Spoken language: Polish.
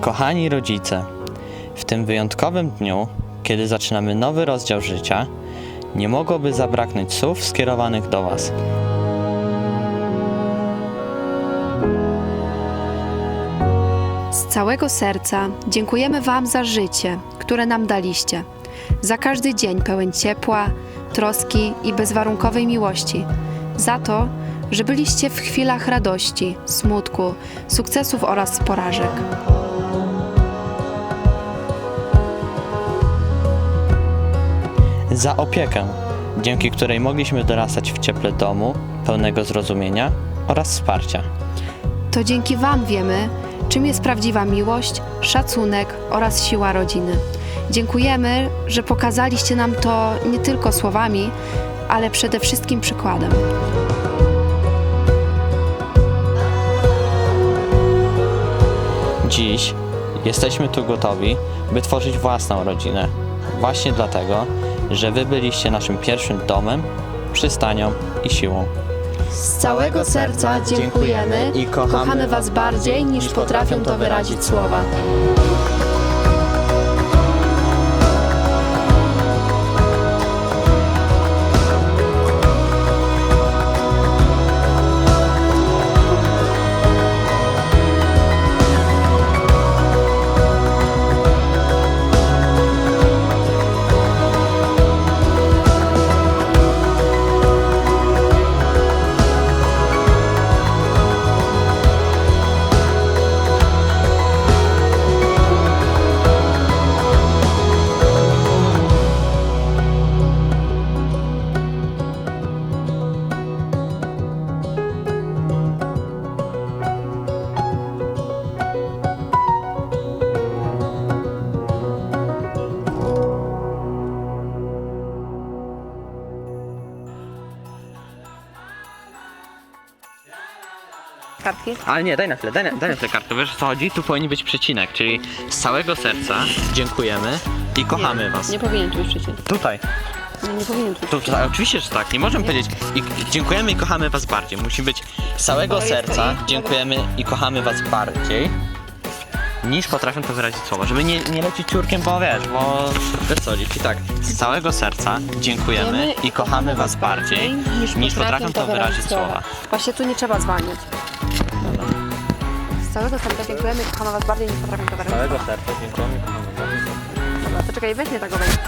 Kochani rodzice, w tym wyjątkowym dniu, kiedy zaczynamy nowy rozdział życia, nie mogłoby zabraknąć słów skierowanych do Was. Z całego serca dziękujemy Wam za życie, które nam daliście, za każdy dzień pełen ciepła, troski i bezwarunkowej miłości, za to, że byliście w chwilach radości, smutku, sukcesów oraz porażek. Za opiekę, dzięki której mogliśmy dorastać w cieple domu, pełnego zrozumienia oraz wsparcia. To dzięki Wam wiemy, czym jest prawdziwa miłość, szacunek oraz siła rodziny. Dziękujemy, że pokazaliście nam to nie tylko słowami, ale przede wszystkim przykładem. Dziś jesteśmy tu gotowi, by tworzyć własną rodzinę. Właśnie dlatego, że Wy byliście naszym pierwszym domem, przystanią i siłą. Z całego serca dziękujemy i kochamy Was bardziej niż potrafią to wyrazić słowa. Kartki? Ale nie, daj na chwilę, daj na, daj na chwilę kartkę. Wiesz o co chodzi? Tu powinien być przecinek, czyli z całego serca dziękujemy i kochamy Was. Nie powinien tu być przecinek. Tutaj. Nie, nie powinien tu być To, to, oczywiście, że tak. Nie możemy powiedzieć i, dziękujemy i kochamy Was bardziej. Musi być z całego serca dziękujemy i kochamy Was bardziej niż potrafią to wyrazić słowa. Żeby nie, nie lecieć ciurkiem, bo wiesz, bo wiesz co. Czyli tak, z całego serca dziękujemy i kochamy Was bardziej niż potrafią to wyrazić słowa. Właśnie tu nie trzeba zwalniać. Z całego serca dziękujemy i kochamy Was bardziej niż potrafię to wyrazić. serca dziękujemy. Dobra, to czekaj, weź mnie tak obejść.